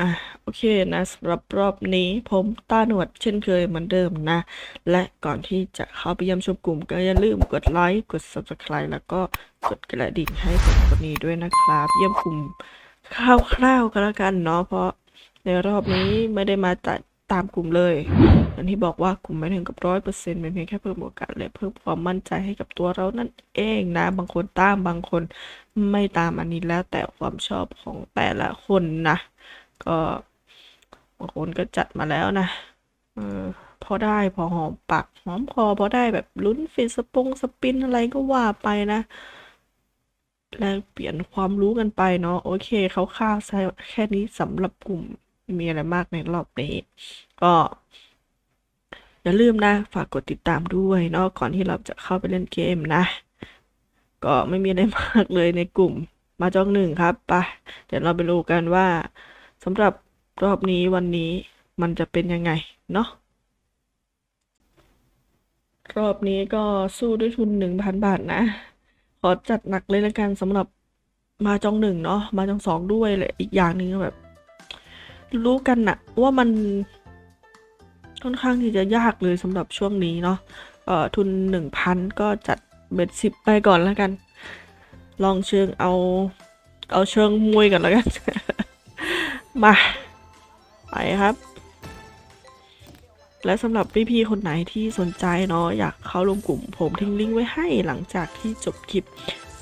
อะโอเคนะสำหรับรอบนี้ผมต้าหนวดเช่นเคยเหมือนเดิมนะ และก่อนที่จะเข้าไปเยี่ยมชมกลุ่มก็อย่าลืมกดไลค์กด Subscribe แล้วก็กดกระดิ่งให้ผมคนนี้ด้วยนะครับ เยี่ยมกลุ่มคร่าวๆก็แล้วกันเนาะเพราะในรอบนี้ไม่ได้มาตัดตามกลุ่มเลยอย่างที่บอกว่ากลุ่มไม่ถึงกับร้อยเปอร์เซ็นต์เป็นเพียงแค่เพิ่มโอกาสและเพิ่มความมั่นใจให้กับตัวเรานั่นเองนะ บางคนตามบางคนไม่ตามอันนี้แล้วแต่ความชอบของแต่ละคนนะ ก็บางคนก็จัดมาแล้วนะเออพอได้พอหอมปากหอมคอพอได้แบบลุ้นฟินสปงสปินอะไรก็ว่าไปนะแลกเปลี่ยนความรู้กันไปเนาะโอเคคร่าวแค่นี้สำหรับกลุ่มไม่มีอะไรมากในรอบนี้ ก็อย่าลืมนะ ฝากกดติดตามด้วยเนาะก่อนที่เราจะเข้าไปเล่นเกมนะ ก็ไม่มีอะไรมากเลยในกลุ่มมาจองหนึ่งครับไปเดี๋ยวเราไปดูกันว่า สำหรับรอบนี้วันนี้มันจะเป็นยังไงเนาะรอบนี้ก็สู้ด้วยทุนหนึ่งพันบาทนะ ขอจัดหนักเลยละกันสำหรับมาจองหนึ่งเนาะมาจองสองด้วยเลยอีกอย่างหนึ่งแบบ รู้กันนะว่ามันค่อนข้างที่จะยากเลยสำหรับช่วงนี้เนาะเอ่อทุนหนึ่งพันก็จัดเบ็ดสิบไปก่อนแล้วกัน ลองเชิงเอา เอาเชิงมวยกันแล้วกัน มา ไปครับ และสำหรับพี่ๆคนไหนที่สนใจเนาะอยากเข้าร่วมกลุ่มผมทิ้งลิงก์ไว้ให้หลังจากที่จบคลิป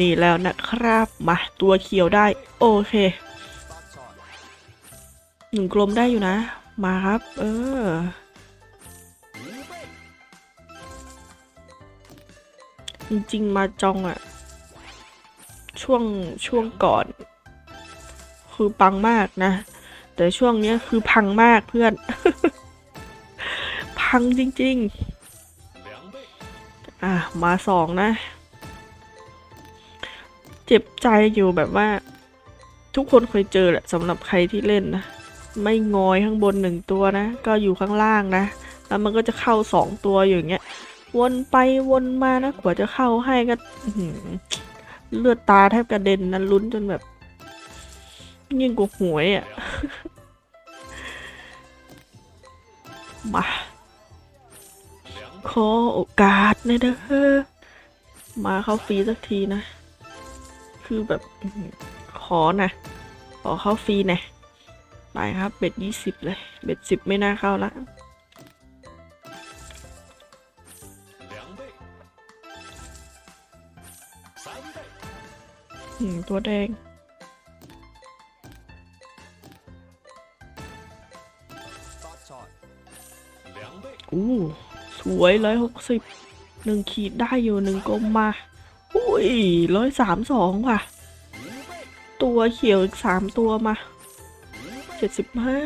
นี่แล้วนะครับ มาตัวเขียวได้ โอเคหนึ่งกลมได้อยู่นะ มาครับ เออ จริงๆมาจองอะช่วงช่วงก่อน คือปังมากนะ แต่ช่วงนี้คือพังมากเพื่อน พังจริง ๆ อะ มาสองนะ เจ็บใจอยู่แบบว่า ทุกคนเคยเจอแหละสำหรับใครที่เล่นนะ ไม่งอยข้างบนหนึ่งตัวนะ ก็อยู่ข้างล่างนะ แล้วมันก็จะเข้าสองตัวอย่างเงี้ย วนไปวนมานะกว่าจะเข้าให้ก็เลือดตาแทบกระเด็นนะลุ้นจนแบบยิ่งกว่าหวยอะ่ มาขอโอกาสหนะเด้อมาเข้าฟรีสักทีนะ คือแบบอื้อหือขอนะขอเข้าฟรีนะไปครับเบ็ดยี่สิบเลยเบ็ดสิบไม่น่าเข้าละอืมตัวแดง วยร้อยหกสิบหนึ่งขีดได้อยู่หนึ่งกลมมา อุ้ยร้อยสามสองว่ะ ตัวเขียวอีกสามตัวมาเจ็ดสิบห้า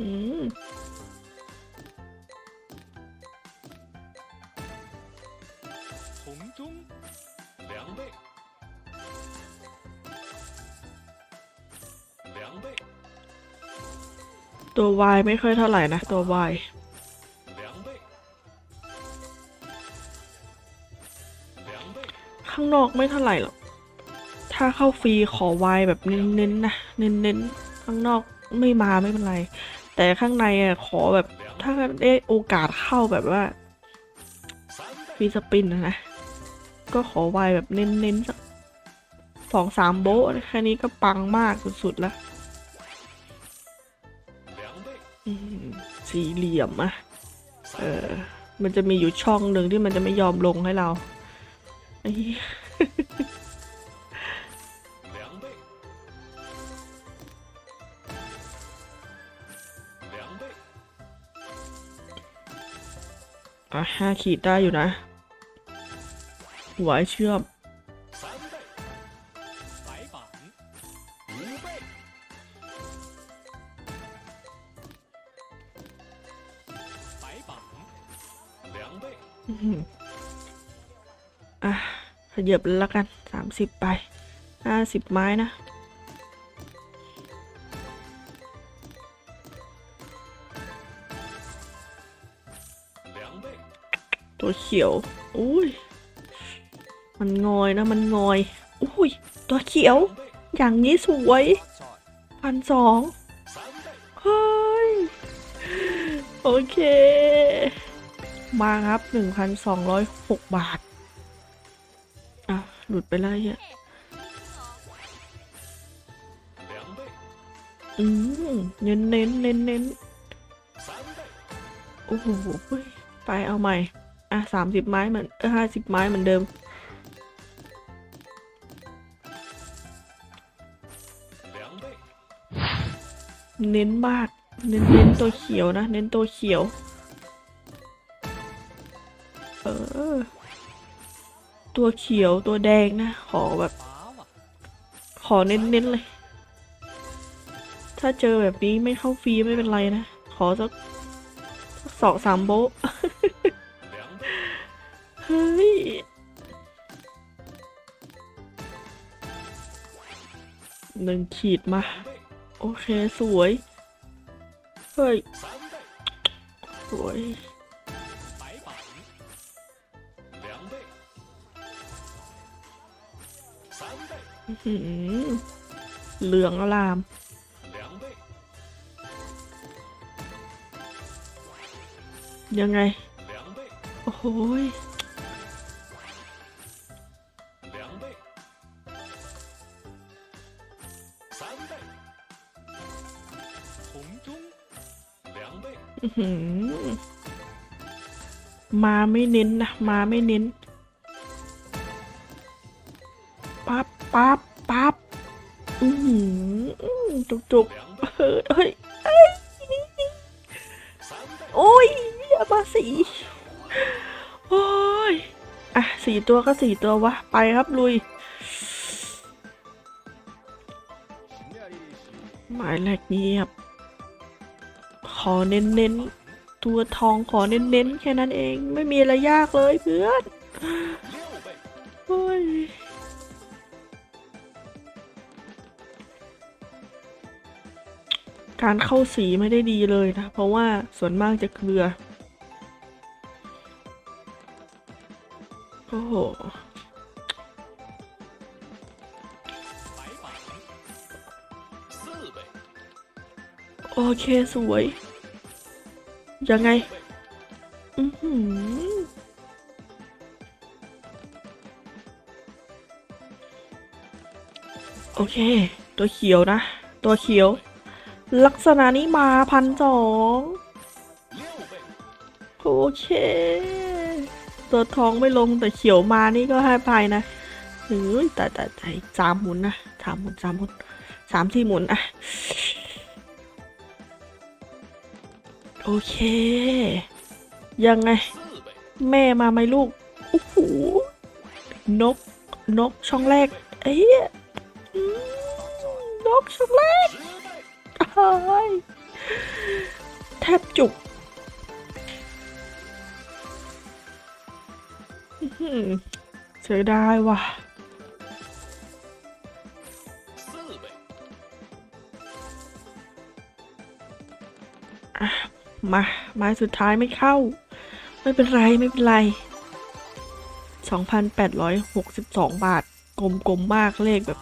อืม两倍。 ตัว Y ไม่ค่อยเท่าไหร่นะ ตัว Y ข้างนอกไม่เท่าไหร่หรอก ถ้าเข้าฟรีขอ Y แบบเน้นๆนะ เน้นๆ ข้างนอกไม่มาไม่เป็นไร แต่ข้างในอะขอแบบถ้าได้โอกาสเข้าแบบว่าฟรีสปินนะ ก็ขอ Y แบบเน้นๆสักสองสามโบแค่นี้ก็ปังมากสุดๆแล้ว สี่เหลี่ยมอะเออ มันจะมีอยู่ช่องหนึ่งที่มันจะไม่ยอมลงให้เราไอ้อะห้าขีดได้อยู่นะไหวเชื่อม ยับแล้วกันสามสิบไปห้าสิบไม้นะตัวเขียว อุ้ย มันงอยนะ มันงอย อุ้ย ตัวเขียว อย่างนี้สวยพันสองเฮ้ย โอเค มาครับหนนึ่งพัสอร้อยหกบาท หลุดไปแล้เฮียอืมเน้นเน้นเน้นเน้นโอ้โหไปเอาใหม่ อะสามสิบไม้เหมือนห้าสิบไม้เหมือนเดิม เน้นมาก เน้นเน้นตัวเขียวนะ เน้นตัวเขียว ตัวเขียวตัวแดงนะ ขอแบบ ขอเน้นๆเลย ถ้าเจอแบบนี้ไม่เข้าฟรีไม่เป็นไรนะ ขอสักสองสามโบเฮ้ยหนึ่งขีดมา โอเค สวย เฮ้ย สวย เหลืองอลาม ยังไง โอ้โหมาไม่เน้นนะ มาไม่เน้น ปั๊บปั๊บอืมจุกจุกเฮ้ยเฮ้ยโอ้ยอย่ามาสีโอ้ยอะสี่ตัวก็สี่ตัววะ ไปครับลุย หมายแรกเงียบ ขอเน้นเน้นตัวทองขอเน้นเน้นแค่นั้นเองไม่มีอะไรยากเลยเพื่อน การเข้าสีไม่ได้ดีเลยนะ เพราะว่าส่วนมากจะเกลือ โอ้โหโอเค สวย ยังไง อือหือโอเค ตัวเขียวนะ ตัวเขียว ลักษณะนี้มาพันสองโอเค ตัวท้องไม่ลงแต่เขียวมานี่ก็ให้ไยนะหรือแต่แต่แต่สามหมุนนะสามหมุนสามหมุนสามที่หมุนอะโอเค ยังไง แม่มาไหมลูกโอ้โหนก นกช่องแรก เอ้ยนกช่องแรกายแทบจุกเสียดายว่ะมาไม้สุดท้ายไม่เข้า ไม่เป็นไร ไม่เป็นไร 2,862 บาท กลมๆมมากเลขแบบ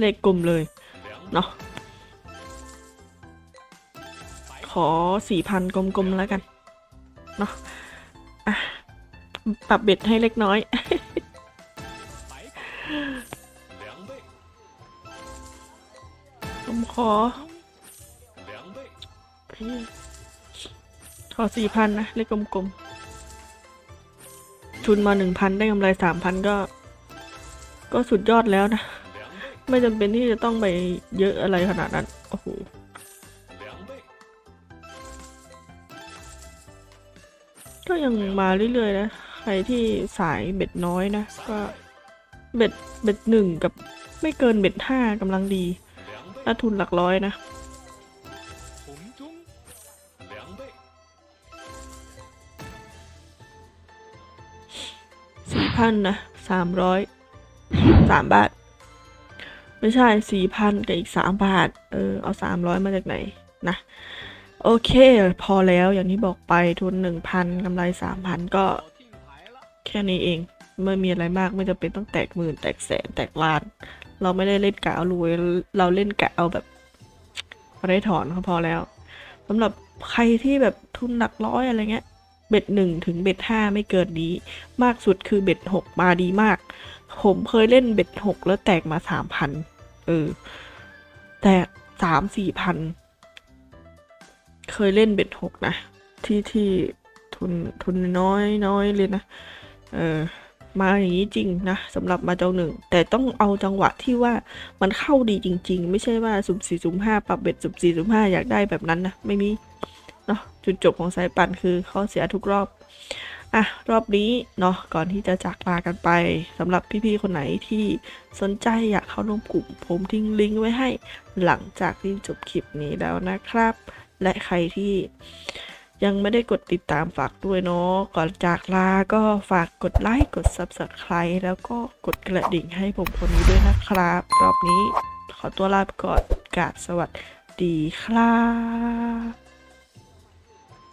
เลขกลมเลย เนาะ ขอสี่พันกลมๆแล้วกัน เนาะะปรับเบ็ดให้เล็กน้อย ผมขอ ขอสี่พันนะ เล็กกลมๆชุนมาหนึ่งพันได้กำไรสามพันก็ ก็สุดยอดแล้วนะ ไม่จำเป็นที่จะต้องไปเยอะอะไรขนาดนั้น ก็ยังมาเรื่อยๆนะ ใครที่สายเบ็ดน้อยนะ ก็เบ็ดเบ็ดหนึ่งกับไม่เกินเบ็ดห้ากำลังดีถ้าทุนหลักร้อยนะสี่พันนะสามร้อยสามบาท ไม่ใช่สี่พันกับอีกสามบาท เออ เอาสามร้อยมาจากไหนนะ โอเค พอแล้วอย่างที่บอกไปทุนหนึ่งพันกำไรสามพันก็ แค่นี้เองไม่มีอะไรมากไม่จะเป็นต้องแตกหมื่นแตกแสนแตกล้าน เราไม่ได้เล่นกะเอารวยเราเล่นกะเอาแบบพอได้ถอนเขาพอแล้วสำหรับใครที่แบบทุนหนักร้อยอะไรเงี้ย เบ็ดหนึ่งถึงเบ็ดห้าไม่เกินนี้ มากสุดคือเบ็ดหกมาดีมาก ผมเคยเล่นเบ็ดหกแล้วแตกมาสามพันเออ แตกสามสี่พัน เคยเล่นเบ็ดหกนะ ที่ที่ทุนทุนน้อยน้อยเลยนะ เออมาอย่างนี้จริงนะสำหรับมาเจ้าหนึ่ง แต่ต้องเอาจังหวะที่ว่ามันเข้าดีจริง ๆ ไม่ใช่ว่าสุ่มสี่สุ่มห้าปรับเบ็ดสุ่มสี่สุ่มห้าอยากได้แบบนั้นนะไม่มีเนาะจุดจบของสายปั่นคือข้อเสียทุกรอบอะรอบนี้เนาะก่อนที่จะจากลากันไปสำหรับพี่ๆคนไหนที่สนใจอยากเข้าร่วมกลุ่มผมทิ้งลิงก์ไว้ให้หลังจากที่จบคลิปนี้แล้วนะครับ และใครที่ยังไม่ได้กดติดตามฝากด้วยเนาะ ก่อนจากลาก็ฝากกดไลค์ กด Subscribe แล้วก็กดกระดิ่งให้ผมคนนี้ด้วยนะครับ รอบนี้ขอตัวลาไปก่อนกราบสวัสดีครับ